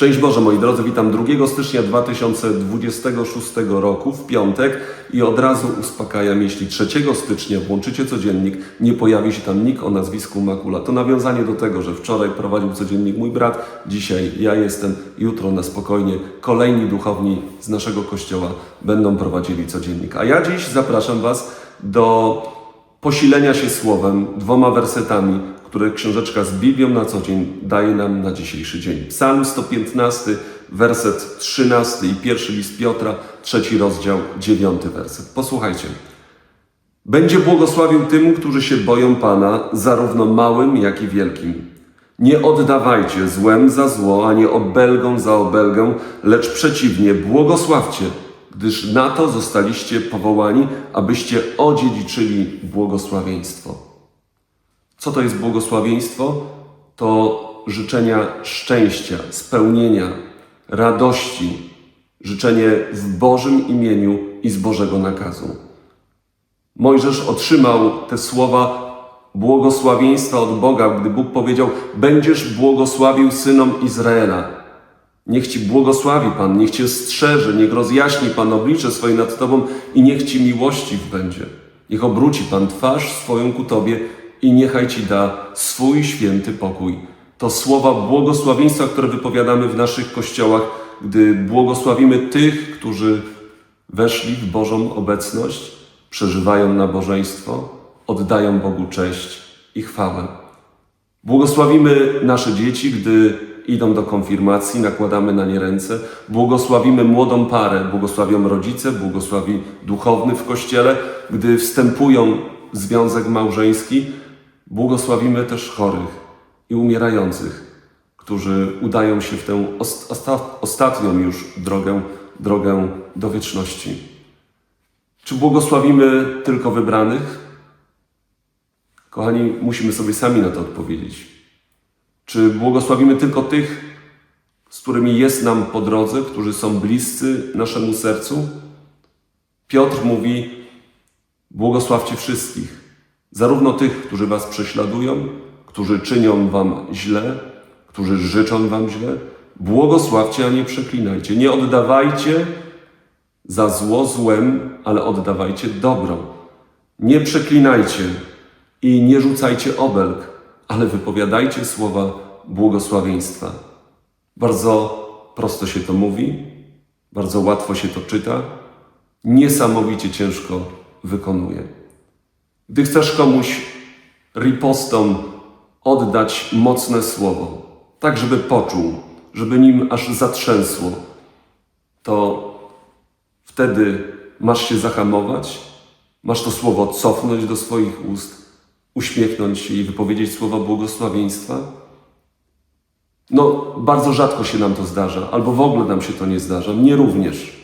Szczęść Boże moi drodzy, witam 2 stycznia 2026 roku w piątek i od razu uspokajam, jeśli 3 stycznia włączycie codziennik, nie pojawi się tam nikt o nazwisku Makula. To nawiązanie do tego, że wczoraj prowadził codziennik mój brat, dzisiaj ja jestem, jutro na spokojnie kolejni duchowni z naszego kościoła będą prowadzili codziennik. A ja dziś zapraszam Was do posilenia się słowem, dwoma wersetami, które książeczka z Biblią na co dzień daje nam na dzisiejszy dzień. Psalm 115, werset 13 i pierwszy list Piotra, trzeci rozdział, dziewiąty werset. Posłuchajcie. Będzie błogosławił tym, którzy się boją Pana, zarówno małym, jak i wielkim. Nie oddawajcie złem za zło, ani obelgą za obelgę, lecz przeciwnie, błogosławcie, gdyż na to zostaliście powołani, abyście odziedziczyli błogosławieństwo. Co to jest błogosławieństwo? To życzenia szczęścia, spełnienia, radości, życzenie w Bożym imieniu i z Bożego nakazu. Mojżesz otrzymał te słowa błogosławieństwa od Boga, gdy Bóg powiedział: Będziesz błogosławił synom Izraela. Niech ci błogosławi Pan, niech cię strzeże, niech rozjaśni Pan oblicze swoje nad Tobą i niech ci miłościw będzie. Niech obróci Pan twarz swoją ku Tobie i niechaj ci da swój święty pokój. To słowa błogosławieństwa, które wypowiadamy w naszych kościołach, gdy błogosławimy tych, którzy weszli w Bożą obecność, przeżywają nabożeństwo, oddają Bogu cześć i chwałę. Błogosławimy nasze dzieci, gdy idą do konfirmacji, nakładamy na nie ręce. Błogosławimy młodą parę, błogosławią rodzice, błogosławi duchowny w kościele, gdy wstępują w związek małżeński. Błogosławimy też chorych i umierających, którzy udają się w tę ost- osta- ostatnią już drogę, drogę do wieczności. Czy błogosławimy tylko wybranych? Kochani, musimy sobie sami na to odpowiedzieć. Czy błogosławimy tylko tych, z którymi jest nam po drodze, którzy są bliscy naszemu sercu? Piotr mówi: Błogosławcie wszystkich, zarówno tych, którzy was prześladują, którzy czynią wam źle, którzy życzą wam źle. Błogosławcie, a nie przeklinajcie. Nie oddawajcie za zło złem, ale oddawajcie dobro. Nie przeklinajcie i nie rzucajcie obelg, ale wypowiadajcie słowa błogosławieństwa. Bardzo prosto się to mówi, bardzo łatwo się to czyta, niesamowicie ciężko wykonuje. Gdy chcesz komuś ripostą oddać mocne słowo, tak żeby poczuł, żeby nim aż zatrzęsło, to wtedy masz się zahamować, masz to słowo cofnąć do swoich ust, uśmiechnąć się i wypowiedzieć słowa błogosławieństwa? No, bardzo rzadko się nam to zdarza, albo w ogóle nam się to nie zdarza. Mnie również.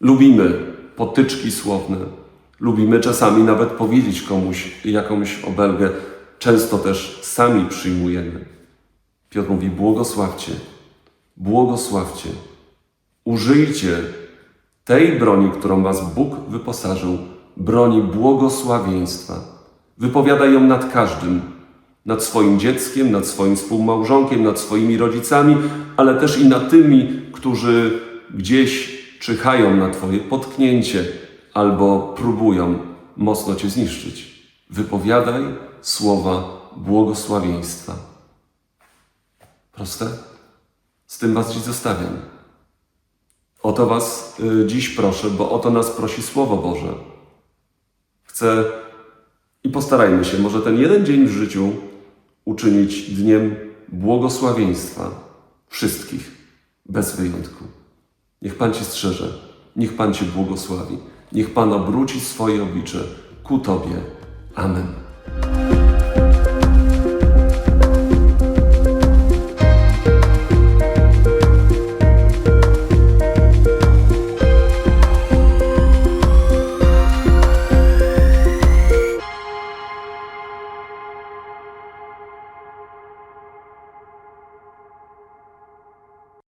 Lubimy potyczki słowne, lubimy czasami nawet powiedzieć komuś jakąś obelgę. Często też sami przyjmujemy. Piotr mówi: błogosławcie, błogosławcie. Użyjcie tej broni, którą was Bóg wyposażył, broni błogosławieństwa. Wypowiadaj ją nad każdym, nad swoim dzieckiem, nad swoim współmałżonkiem, nad swoimi rodzicami, ale też i nad tymi, którzy gdzieś czyhają na Twoje potknięcie albo próbują mocno Cię zniszczyć. Wypowiadaj słowa błogosławieństwa. Proste? Z tym Was dziś zostawiam. O to Was y, dziś proszę, bo o to nas prosi Słowo Boże. Chcę i postarajmy się, może ten jeden dzień w życiu uczynić dniem błogosławieństwa wszystkich, bez wyjątku. Niech Pan Cię strzeże, niech Pan Cię błogosławi, niech Pan obróci swoje oblicze ku Tobie. Amen.